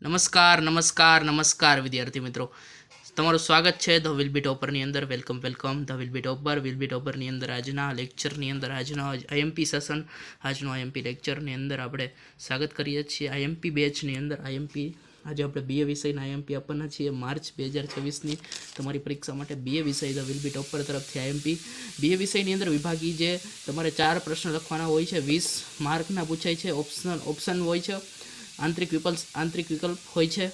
નમસ્કાર નમસ્કાર નમસ્કાર, વિદ્યાર્થી મિત્રો. તમારું સ્વાગત છે ધ વિલ બી ટોપરની અંદર. Welcome welcome. The will be topper will be ટોપરની અંદર આજના લેક્ચરની અંદર, આજના આઈએમપી સેશન આજનો આઈએમપી લેક્ચરની અંદર આપણે સ્વાગત કરીએ છીએ. આઈએમપી બેચની અંદર આઈએમપી આજે આપણે બીએ વિષયના આઈએમપી આપવાના છીએ. માર્ચ બે હજાર છવ્વીસની તમારી પરીક્ષા માટે બીએ વિષય ધ વિલ બી ટોપર તરફથી આઈએમપી બે વિષયની અંદર વિભાગી જે તમારે ચાર પ્રશ્ન લખવાના હોય છે, વીસ માર્કના પૂછાય છે ઓપ્શનલ ઓપ્શન હોય છે. આંતરિક વિકલ્પ આંતરિક વિકલ્પ હોય છે.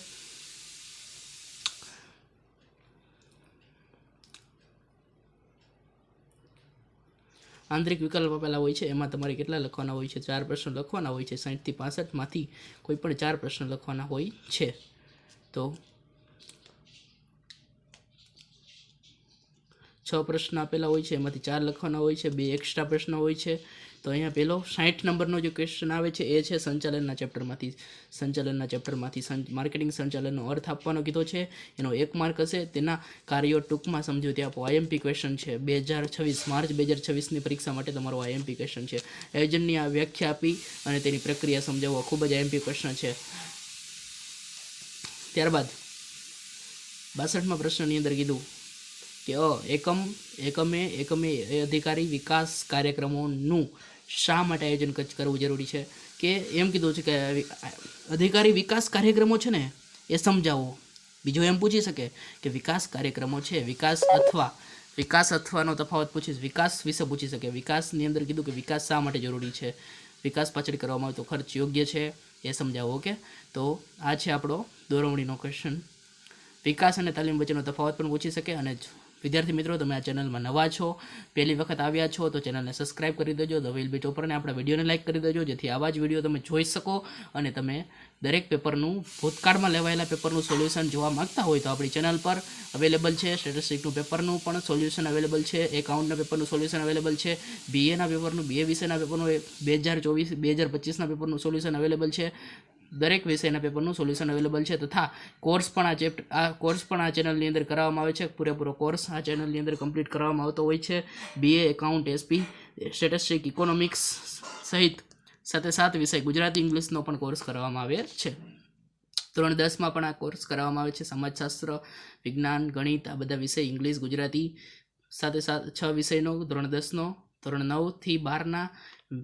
આંતરિક વિકલ્પ આપેલા હોય છે. એમાં તમારે કેટલા લખવાના હોય છે? ચાર પ્રશ્ન લખવાના હોય છે. સાહીઠથી પાસઠમાંથી કોઈ પણ ચાર પ્રશ્ન લખવાના હોય છે. તો છ પ્રશ્ન આપેલા હોય છે. એમાંથી ચાર લખવાના હોય છે. બે એક્સ્ટ્રા પ્રશ્ન હોય છે. તો અહીંયા પહેલો સાઠ નંબરનો જે ક્વેશ્ચન આવે છે, એ છે સંચાલનના ચેપ્ટરમાંથી સંચાલનના ચેપ્ટરમાંથી માર્કેટિંગ સંચાલનનો અર્થ આપવાનો કીધો છે. એનો એક માર્ક હશે. તેના કાર્યો ટૂંકમાં સમજૂતી આપો આઈએમપી ક્વેશ્ચન છે બે હજાર છવ્વીસ માર્ચ બે હજાર છવ્વીસની પરીક્ષા માટે તમારો આઈએમપી ક્વેશ્ચન છે. એજન્ટની આ વ્યાખ્યા આપી અને તેની પ્રક્રિયા સમજાવવા ખૂબ જ આઈએમપી ક્વેશ્ચન છે. ત્યારબાદ, બાસઠમાં પ્રશ્નની અંદર કીધું કે અ એકમ, એકમે એકમે અધિકારી વિકાસ કાર્યક્રમોનું શા માટે આયોજન કરવું જરૂરી છે? કે એમ કીધું છે કે અધિકારી વિકાસ કાર્યક્રમો છે ને, એ સમજાવો. બીજું એમ પૂછી શકે કે વિકાસ કાર્યક્રમો છે, વિકાસ અથવા, વિકાસ અથવાનો તફાવત પૂછીશ, વિકાસ વિશે પૂછી શકે. વિકાસની અંદર કીધું કે વિકાસ શા માટે જરૂરી છે? વિકાસ પાછળ કરવામાં આવે તો ખર્ચ યોગ્ય છે? એ સમજાવો, ઓકે? તો આ છે આપણો દોરવણીનો ક્વેશ્ચન વિકાસ અને તાલીમ વચ્ચેનો તફાવત પણ પૂછી શકે અને વિદ્યાર્થી મિત્રો, તમે આ ચેનલમાં નવા છો, પહેલી વખત આવ્યા છો, તો ચેનલને સબસ્ક્રાઇબ કરી દેજો ધ વિલ બી ટોપરને આપણા વિડીયોને લાઇક કરી દેજો, જેથી આવા જ વીડિયો તમે જોઈ શકો અને તમે દરેક પેપરનું, ભૂતકાળમાં લેવાયેલા પેપરનું સોલ્યુશન જોવા માંગતા હોય તો આપણી ચેનલ પર અવેલેબલ છે સ્ટેટિસ્ટિકનું પેપરનું પણ સોલ્યુશન અવેલેબલ છે એકાઉન્ટના પેપરનું સોલ્યુશન અવેલેબલ છે બીએના પેપરનું બીએ વિષયના પેપરનું બે હજાર ચોવીસ, બે હજાર પચીસના પેપરનું સોલ્યુશન અવેલેબલ છે. દરેક વિષયના પેપરનું સોલ્યુશન અવેલેબલ છે. તથા કોર્સ પણ આ ચેપ્ટર આ કોર્સ પણ આ ચેનલની અંદર કરાવવામાં આવે છે. પૂરેપૂરો કોર્સ આ ચેનલની અંદર કમ્પ્લીટ કરવામાં આવતો હોય છે. BA account SP statistic economics સહિત સાથે સાત વિષય, ગુજરાતી ઇંગ્લિશનો પણ કોર્સ કરવામાં આવે છે. ધોરણ દસમાં પણ આ કોર્સ કરાવવામાં આવે છે. સમાજશાસ્ત્ર, વિજ્ઞાન, ગણિત આ બધા વિષય ઇંગ્લિશ ગુજરાતી સાથે સાત, છ વિષયનો ધોરણ દસનો ધોરણ નવથી બારના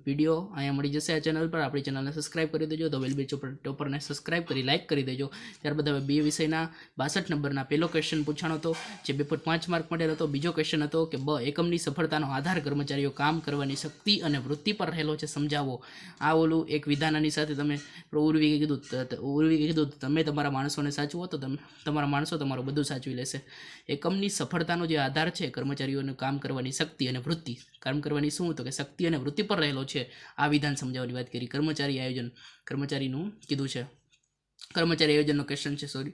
વીડિયો અહીંયા મળી જશે આ ચેનલ પર. આપણી ચેનલને સબસ્ક્રાઇબ કરી દેજો. તો વેલ બી ચોપર ટોપરને સબસ્ક્રાઇબ કરી લાઇક કરી દેજો. ત્યારબાદ હવે બે વિષયના બાસઠ નંબરના પહેલો ક્વેશ્ચન પૂછાણો હતો, જે બે પોઈન્ટ પાંચ માર્ક માટે હતો. બીજો ક્વેશ્ચન હતો કે બ, એકમની સફળતાનો આધાર કર્મચારીઓ કામ કરવાની શક્તિ અને વૃત્તિ પર રહેલો છે, સમજાવો. આ ઓલું એક વિધાનની સાથે તમે ઉર્વીએ કીધું ઉર્વીએ કીધું, તમે તમારા માણસોને સાચવો તો તમે તમારા માણસો તમારું બધું સાચવી લેશે. એકમની સફળતાનો જે આધાર છે, કર્મચારીઓનું કામ કરવાની શક્તિ અને વૃત્તિ. કામ કરવાની શું? તો કે શક્તિ અને વૃત્તિ પર રહેલો છે. આ વિધાન સમજાવવાની વાત કરી. કર્મચારી આયોજન. કર્મચારીનું કીધું છે. કર્મચારી આયોજનનો ક્વેશ્ચન છે સોરી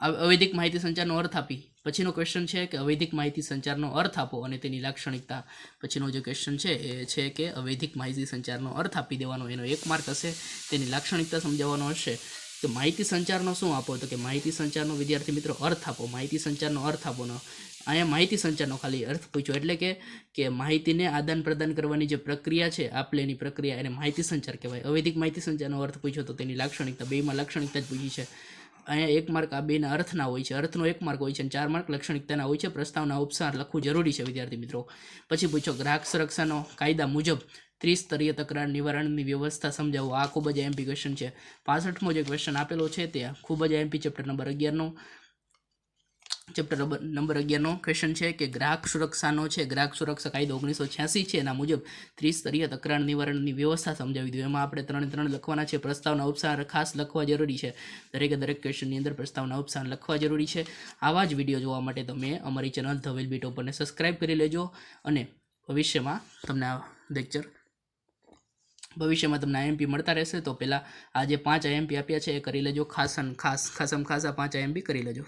અવૈધિક માહિતી સંચારનો અર્થ આપી. પછીનો ક્વેશ્ચન છે કે અવૈધિક માહિતી સંચારનો અર્થ આપો અને તેની લાક્ષણિકતા. પછીનો જે ક્વેશ્ચન છે એ છે કે અવૈધિક માહિતી સંચારનો અર્થ આપી દેવાનો. એનો એક માર્ક હશે. તેની લાક્ષણિકતા સમજાવવાનો હશે. કે માહિતી સંચારનો શું આપો? તો કે માહિતી સંચારનો, વિદ્યાર્થી મિત્રો, અર્થ આપો. માહિતી સંચારનો અર્થ આપો નો. અહીંયા માહિતી સંચારનો ખાલી અર્થ પૂછ્યો. એટલે કે કે માહિતીને આદાન પ્રદાન કરવાની જે પ્રક્રિયા છે આપ લેની પ્રક્રિયા, એને માહિતી સંચાર કહેવાય. અવૈધિક માહિતી સંચારનો અર્થ પૂછ્યો તો તેની લાક્ષણિકતા, બેમાં લાક્ષણિકતા જ પૂછી છે. અહીંયા એક માર્ક આ બેના અર્થના હોય છે. અર્થનો એક માર્ક હોય છે અને ચાર માર્ક લાક્ષણિકતાના હોય છે. પ્રસ્તાવના ઉપસાર લખવું જરૂરી છે, વિદ્યાર્થી મિત્રો. પછી પૂછો, ગ્રાહક સુરક્ષાનો કાયદા મુજબ ત્રિસ્તરીય તકરાર નિવારણની વ્યવસ્થા સમજાવો. આ ખૂબ જ એમપી ક્વેશ્ચન છે. પાસઠમો જે ક્વેશ્ચન આપેલો છે તે ખૂબ જ એમપી ચેપ્ટર નંબર અગિયારનો ચેપ્ટર નંબર અગિયારનો ક્વેશ્ચન છે કે ગ્રાહક સુરક્ષાનો છે, ગ્રાહક સુરક્ષા કાયદો ઓગણીસો છ્યાસી છે. એના મુજબ ત્રિસ્તરીય તકરાર નિવારણની વ્યવસ્થા સમજાવી દીધું એમાં આપણે ત્રણે ત્રણ લખવાના છે. પ્રસ્તાવના ઉપસાર ખાસ લખવા જરૂરી છે. દરેકે દરેક ક્વેશ્ચનની અંદર પ્રસ્તાવના ઉપસાર લખવા જરૂરી છે. આવા જ વીડિયો જોવા માટે તમે અમારી channel the will will be subscribe કરી લેજો અને ભવિષ્યમાં તમને આ લેક્ચર ભવિષ્યમાં તમને આઈએમપી મળતા રહેશે, તો પહેલાં આ જે પાંચ આઈએમપી આપ્યા છે, એ કરી લેજો ખાસ ખાસ, ખાસમ ખાસ પાંચ આઈએમપી કરી લેજો.